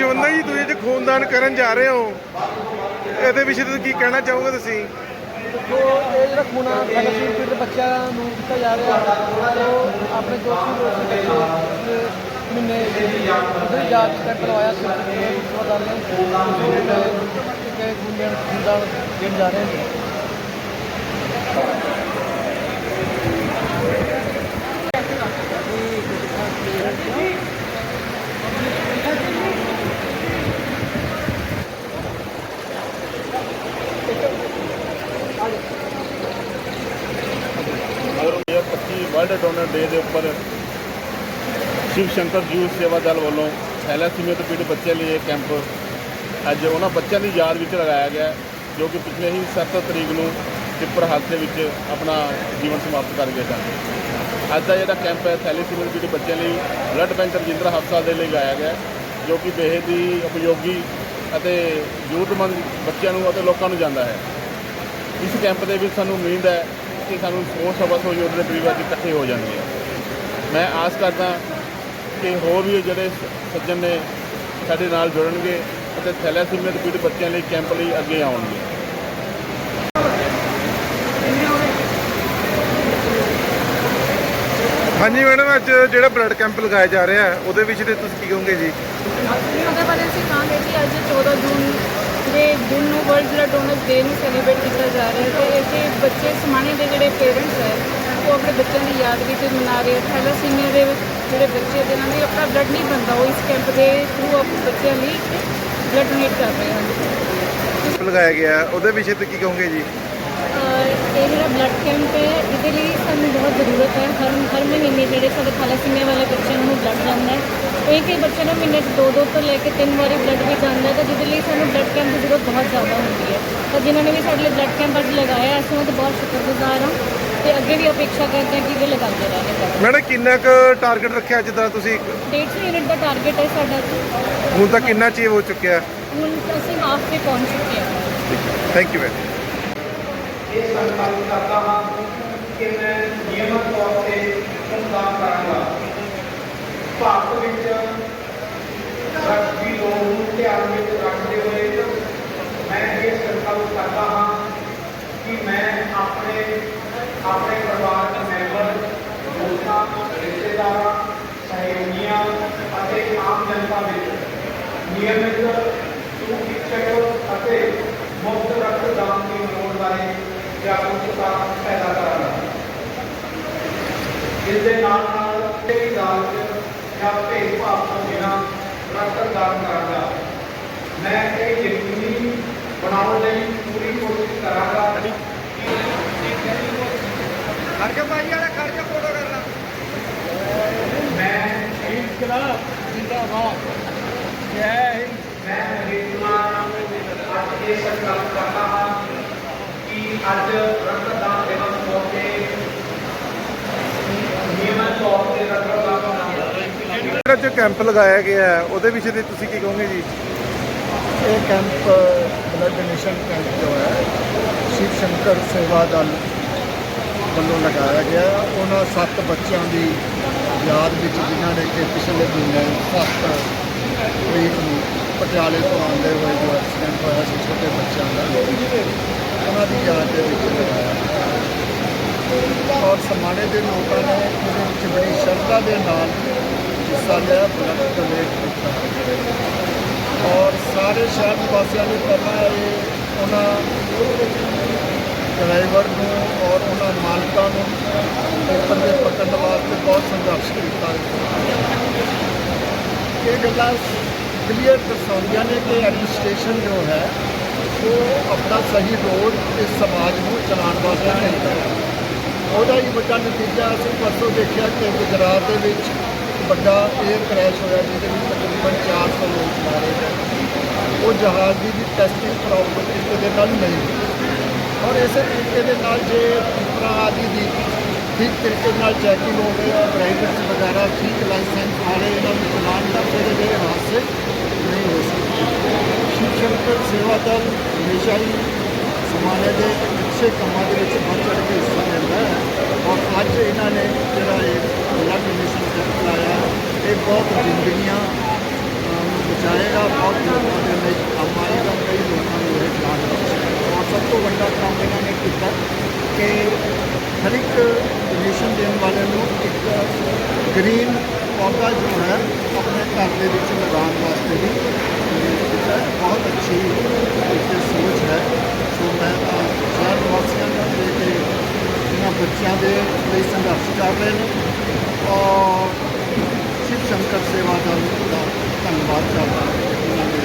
ਜੋਨਾ ਜੀ ਤੁਸੀਂ ਖੂਨਦਾਨ ਕਰਨ ਜਾ ਰਹੇ ਹੋ। ਇਹਦੇ ਵਿਸ਼ੇ ਤੇ ਕੀ ਕਹਿਣਾ ਚਾਹੋਗੇ ਤੁਸੀਂ? ਜੋ ਇਹ ਜਿਹੜਾ ਖੂਨਾ ਸਾਡਾ ਸ਼ਹੀਦ ਬੱਚਿਆਂ ਨੂੰ ਦਿੱਤਾ ਜਾ ਰਿਹਾ, ਉਹ ਆਪਣੇ ਦੋਸਤ ਨੂੰ ਦੇ ਮਹੀਨੇ ਉਹਦੇ ਯਾਦ ਕਰ ਕਰਵਾਇਆ ਸੀ ਹਸਪਤਾਲ ਨੇ। ਕਿ ਗੁੰਡਿਆਂ ਖੂਨਦਾਨ ਦੇਣ ਜਾ ਰਹੇ ਨੇ। ਵਰਲਡ ਡੋਨਰ ਡੇ ਦੇ ਉੱਪਰ ਸ਼ਿਵ ਸ਼ੰਕਰ ਜੂ ਸੇਵਾ ਦਲ ਵੱਲੋਂ ਥੈਲਾਸੀਮੀਆ ਤੋਂ ਪੀੜਤ ਬੱਚਿਆਂ ਲਈ ਇਹ ਕੈਂਪ ਅੱਜ ਉਹਨਾਂ ਬੱਚਿਆਂ ਦੀ ਯਾਦ ਵਿੱਚ ਲਗਾਇਆ ਗਿਆ ਜੋ ਕਿ ਪਿਛਲੇ ਹੀ 7 ਤਰੀਕ ਨੂੰ ਟਿੱਪਰ ਹਾਦਸੇ ਵਿੱਚ ਆਪਣਾ ਜੀਵਨ ਸਮਾਪਤ ਕਰ ਗਏ ਸਨ। ਅੱਜ ਦਾ ਜਿਹੜਾ ਕੈਂਪ ਹੈ ਥੈਲਾਸੀਮੀਆ ਤੋਂ ਪੀੜਤ ਬੱਚਿਆਂ ਲਈ ਬਲੱਡ ਬੈਂਕ ਰਜਿੰਦਰਾ ਹਸਪਤਾਲ ਦੇ ਲਈ ਲਗਾਇਆ ਗਿਆ ਜੋ ਕਿ ਬੇਹੱਦ ਹੀ ਉਪਯੋਗੀ ਅਤੇ ਜ਼ਰੂਰਤਮੰਦ ਬੱਚਿਆਂ ਨੂੰ ਅਤੇ ਲੋਕਾਂ ਨੂੰ ਜਾਂਦਾ ਹੈ। ਇਸ ਕੈਂਪ ਦੇ ਵਿੱਚ ਸਾਨੂੰ ਉਮੀਦ ਹੈ ਕਿ ਸਾਨੂੰ ਸਪੋਰਟਸ ਸਭਾ ਤੋਂ ਯੋਧੇ ਦੇ ਗਰੀਬ ਅੱਜ ਇਕੱਠੇ ਹੋ ਜਾਣਗੇ ਮੈਂ ਆਸ ਕਰਦਾ ਕਿ ਹੋਰ ਵੀ ਜਿਹੜੇ ਸੱਜਣ ਨੇ ਸਾਡੇ ਨਾਲ ਜੁੜਨਗੇ ਅਤੇ ਥੈਲਾਸੀਮੀਆ ਦੇ ਪੀੜਤ ਬੱਚਿਆਂ ਲਈ ਕੈਂਪ ਲਈ ਅੱਗੇ ਆਉਣਗੇ। ਹਾਂਜੀ ਮੈਡਮ ਅੱਜ ਜਿਹੜਾ ਬਲੱਡ ਕੈਂਪ ਲਗਾਇਆ ਜਾ ਰਿਹਾ ਹੈ ਉਹਦੇ ਵਿਸ਼ੇ ਤੇ ਤੁਸੀਂ ਕੀ ਕਹੋਗੇ ਜੀ? ਉਹਦੇ ਬਾਰੇ ਅਸੀਂ ਕਹਾਂਗੇ ਕਿ ਅੱਜ 14 ਜੂਨ ਦੇ ਦਿਨ ਨੂੰ ਵਰਲਡ ਬਲੱਡ ਡੋਨਰਸ ਡੇ ਨੂੰ ਸੈਲੀਬ੍ਰੇਟ ਕੀਤਾ ਜਾ ਰਿਹਾ ਹੈ ਤੇ ਇੱਥੇ ਬੱਚੇ ਸਮਾਣੇ ਦੇ ਜਿਹੜੇ ਪੇਰੈਂਟਸ ਹੈ ਉਹ ਆਪਣੇ ਬੱਚਿਆਂ ਦੀ ਯਾਦ ਵਿੱਚ ਮਨਾ ਰਹੇ ਥੈਲਾਸੀਮੀਆ ਦੇ ਜਿਹੜੇ ਬੱਚੇ ਦੀ ਆਪਣਾ ਬਲੱਡ ਨਹੀਂ ਬਣਦਾ ਉਹ ਇਸ ਕੈਂਪ ਦੇ ਥਰੂ ਆਪਣੇ ਬੱਚਿਆਂ ਲਈ ਬਲੱਡ ਡੋਨੇਟ ਕਰ ਰਹੇ ਹਨ। ਲਗਾਇਆ ਗਿਆ? ਉਹਦੇ ਵਿਸ਼ੇ ਤੇ ਕੀ ਕਹੋਗੇ ਜੀ? ਇਹ ਜਿਹੜਾ ਬਲੱਡ ਕੈਂਪ ਹੈ ਇਹਦੇ ਲਈ ਸਾਨੂੰ ਬਹੁਤ ਜ਼ਰੂਰਤ ਹੈ। ਹਰ ਹਰ ਮਹੀਨੇ ਜਿਹੜੇ ਸਾਡੇ ਥੈਲਾਸੀਮੀਆ ਵਾਲੇ ਬੱਚਿਆਂ ਨੂੰ ਬਲੱਡ ਜਾਂਦਾ ਹੈ। ਇੱਕ ਇੱਕ ਬੱਚੇ ਨੂੰ ਮਹੀਨੇ 'ਚ ਦੋ ਦੋ ਤੋਂ ਲੈ ਕੇ ਤਿੰਨ ਵਾਰੀ ਬਲੱਡ ਵੀ ਜਾਂਦਾ ਹੈ ਤਾਂ ਜਿਹਦੇ ਲਈ ਸਾਨੂੰ ਬਲੱਡ ਕੈਂਪ ਦੀ ਜ਼ਰੂਰਤ ਬਹੁਤ ਜ਼ਿਆਦਾ ਹੁੰਦੀ ਹੈ ਤਾਂ ਜਿਨ੍ਹਾਂ ਨੇ ਵੀ ਸਾਡੇ ਲਈ ਬਲੱਡ ਕੈਂਪ ਅੱਜ ਲਗਾਇਆ ਅਸੀਂ ਉਹਨਾਂ ਦਾ ਬਹੁਤ ਸ਼ੁਕਰਗੁਜ਼ਾਰ ਹਾਂ ਤੇ ਅੱਗੇ ਵੀ ਅਪੇક્ષਾ ਕਰਦੇ ਹਾਂ ਕਿ ਇਹ ਲਗਾਉਂਦੇ ਰਹਿਣ ਮੈਡਮ ਕਿੰਨਾ ਕੁ ਟਾਰਗੇਟ ਰੱਖਿਆ ਅੱਜ ਦਾ ਤੁਸੀਂ 150 ਯੂਨਿਟ ਦਾ ਟਾਰਗੇਟ ਹੈ ਸਾਡਾ ਹੁਣ ਤੱਕ ਕਿੰਨਾ ਅਚੀਵ ਹੋ ਚੁੱਕਿਆ ਹੁਣ ਅਸੀਂ ਹਾਫ ਤੇ ਪਹੁੰਚ ਚੁੱਕੇ ਹਾਂ। ਥੈਂਕ ਯੂ ਮੈਮ ਇਹ ਸੰਕਲਪ ਕਰਦਾ ਹਾਂ ਕਿ ਮੈਂ ਨਿਯਮਤ ਤੌਰ ਤੇ ਖੂਨਦਾਨ ਕਰਾਂਗਾ ਭਾਰਤ ਵਿੱਚ ਡਰੱਗਸ ਦੀ ਲੋੜ ਨੂੰ ਧਿਆਨ ਵਿੱਚ ਰੱਖਦੇ ਹੋਏ ਮੈਂ ਇਹ ਸੰਕਲਪ ਹਾਂ ਕਿ ਮੈਂ ਆਪਣੇ ਆਪਣੇ ਪਰਿਵਾਰ ਦੇ ਮੈਂਬਰ, ਦੋਸਤਾਂ, ਰਿਸ਼ਤੇਦਾਰਾਂ, ਸਹਿਯੋਗੀਆਂ ਅਤੇ ਆਮ ਜਨਤਾ ਵਿੱਚ ਨਿਯਮਿਤ ਸੁਖਿਕਸ਼ਕ ਅਤੇ ਮੁਫਤ ਰਕਤਦਾਨ ਦੀ ਲੋੜ ਬਾਰੇ ਜਾਗਰੂਕਤਾ ਪੈਦਾ ਕਰਾਂਗਾ। ਇਸ ਦੇ ਨਾਲ ਨਾਲ ਕੋਈ ਦਾਜ ਜਾਂ ਭੇਦਭਾਵ ਤੋਂ ਬਿਨਾਂ ਰਕਤਦਾਨ ਕਰਾਂਗਾ। ਮੈਂ ਇਹ ਯਕੀਨੀ ਬਣਾਉਣ ਲਈ ਪੂਰੀ ਕੋਸ਼ਿਸ਼ ਕਰਾਂਗਾ ਕਿ ਖਰਚਾ ਭਾਜੀ ਵਾਲਾ ਖਰਚਾ ਫੋਟੋ ਕਰਨਾ ਮੈਂ ਇਨਕਲਾਬ ਜਿੰਦਾਬਾਦ ਜੈ ਹਿੰਦ ਮੈਂ ਹਰੀਮਾ ਅੱਜ ਇਹ ਸੰਕਲਪ ਕਰਦਾ ਹਾਂ ਕਿ ਅੱਜ ਰਕਤਦਾਨ ਦਿਵਸ ਮੌਕੇ ਨਿਯਮਤ ਤੌਰ ਤੇ ਰਕਤਦਾਨ ਕਰਾਂਗਾ ਜਿਹੜਾ ਜੋ ਕੈਂਪ ਲਗਾਇਆ ਗਿਆ ਹੈ ਉਹਦੇ ਵਿਸ਼ੇ ਤੇ ਤੁਸੀਂ ਕੀ ਕਹੋਗੇ ਜੀ? ਇਹ ਕੈਂਪ ਬਲੱਡ ਡੋਨੇਸ਼ਨ ਕੈਂਪ ਜੋ ਹੈ ਸ਼ਿਵ ਸ਼ੰਕਰ ਸੇਵਾ ਦਲ ਵੱਲੋਂ ਲਗਾਇਆ ਗਿਆ ਉਹਨਾਂ ਸੱਤ ਬੱਚਿਆਂ ਦੀ ਯਾਦ ਵਿੱਚ ਜਿਨ੍ਹਾਂ ਨੇ ਕਿ ਪਿਛਲੇ ਮਹੀਨੇ 7 ਤਰੀਕ ਨੂੰ ਪਟਿਆਲੇ ਤੋਂ ਆਉਂਦੇ ਹੋਏ ਜੋ ਐਕਸੀਡੈਂਟ ਹੋਇਆ ਸੀ, ਛੋਟੇ ਬੱਚਿਆਂ ਦਾ, ਉਹਨਾਂ ਦੀ ਯਾਦ ਦੇ ਵਿੱਚ ਲਗਾਇਆ ਗਿਆ। ਔਰ ਸਮਾਣੇ ਦੇ ਲੋਕਾਂ ਨੇ ਇਹਦੇ ਵਿੱਚ ਬੜੀ ਸ਼ਰਧਾ ਦੇ ਨਾਲ ਹਿੱਸਾ ਲਿਆ, ਬਲੱਡ ਡੋਨੇਟ ਕੀਤਾ ਔਰ ਸਾਰੇ ਸ਼ਹਿਰ ਵਾਸੀਆਂ ਨੂੰ ਪਹਿਲਾਂ ਇਹ ਉਹਨਾਂ ਡਰਾਈਵਰ ਨੂੰ ਔਰ ਉਹਨਾਂ ਮਾਲਕਾਂ ਨੂੰ ਪੇਪਰ ਦੇ ਪਕੜਨ ਵਾਸਤੇ ਬਹੁਤ ਸੰਘਰਸ਼ ਕੀਤਾ ਇਹ ਗੱਲਾਂ ਕਲੀਅਰ ਦਰਸਾਉਂਦੀਆਂ ਨੇ ਕਿ ਐਡਮਿਨਿਸਟ੍ਰੇਸ਼ਨ ਜੋ ਹੈ, ਉਹ ਆਪਣਾ ਸਹੀ ਰੋਲ ਇਸ ਸਮਾਜ ਨੂੰ ਚਲਾਉਣ ਵਾਸਤੇ ਨਹੀਂ ਕਰ ਉਹਦਾ ਹੀ ਵੱਡਾ ਨਤੀਜਾ ਅਸੀਂ ਪਰਸੋਂ ਦੇਖਿਆ ਕਿ ਗੁਜਰਾਤ ਦੇ ਵਿੱਚ ਵੱਡਾ 에ਅਰ ਕ੍ਰੈਸ਼ ਹੋਇਆ, ਜਿਹਦੇ ਵਿੱਚ ਤਕਰੀਬਨ 400 ਲੋਕ ਮਾਰੇ ਗਏ। ਉਹ ਜਹਾਜ਼ ਦੀ ਵੀ ਟੈਸਟਿੰਗ ਪ੍ਰੋਪਰ ਤਰੀਕੇ ਦੇ ਨਾਲ ਨਹੀਂ ਹੋਈ। ਔਰ ਇਸੇ ਤਰੀਕੇ ਦੇ ਨਾਲ ਜੇ ਟਿੱਪਰਾਂ ਆਦਿ ਦੀ ਠੀਕ ਤਰੀਕੇ ਨਾਲ ਚੈਕਿੰਗ ਹੋਵੇ ਔਰ ਡਰਾਈਵਰਸ ਵਗੈਰਾ ਠੀਕ ਲਾਇਸੈਂਸ ਵਾਲੇ ਇਹਨਾਂ ਨੂੰ ਚਲਾਨ ਕਰਦੇ ਨੇ ਜਿਹੜੇ ਹਾਦਸੇ ਨਹੀਂ ਹੋ ਸਕਦੇ ਸ਼ਿਵ ਸ਼ੰਕਰ ਸੇਵਾ ਦਲ ਹਮੇਸ਼ਾ ਹੀ ਸਮਾਜ ਦੇ ਅੱਛੇ ਕੰਮਾਂ ਦੇ ਵਿੱਚ ਵੱਧ ਚੜ੍ਹ ਕੇ ਹਿੱਸਾ ਲੈਂਦਾ ਹੈ ਔਰ ਅੱਜ ਇਹਨਾਂ ਨੇ ਜਿਹੜਾ ਇਹ ਬਲੱਡ ਡੋਨੇਸ਼ਨ ਕੈਂਪ ਲਾਇਆ ਇਹ ਬਹੁਤ ਜ਼ਿੰਦਗੀਆਂ ਅਹ, ਨੂੰ ਬਚਾਏਗਾ ਬਹੁਤ ਲੋਕਾਂ ਦੇ ਲਈ ਸਭ ਤੋਂ ਵੱਡਾ ਕੰਮ ਇਹਨਾਂ ਨੇ ਕੀਤਾ ਕਿ ਹਰ ਇੱਕ ਡੋਨੇਸ਼ਨ ਦੇਣ ਵਾਲੇ ਨੂੰ ਇੱਕ ਗ੍ਰੀਨ ਪੌਦਾ ਜੋ ਹੈ, ਆਪਣੇ ਘਰ ਦੇ ਵਿੱਚ ਲਗਾਉਣ ਵਾਸਤੇ ਵੀ ਬਹੁਤ ਅੱਛੀ ਇੱਕ ਸੋਚ ਹੈ। ਸੋ ਮੈਂ ਸ਼ਹਿਰ ਨਿਵਾਸੀਆਂ ਦਾ ਦੇ ਕੇ ਇਹਨਾਂ ਬੱਚਿਆਂ ਦੇ ਲਈ ਸੰਘਰਸ਼ ਕਰ ਰਹੇ ਨੇ ਔਰ ਸ਼ਿਵ ਸ਼ੰਕਰ ਸੇਵਾ ਦਾ ਧੰਨਵਾਦ ਕਰਦਾ ਹਾਂ।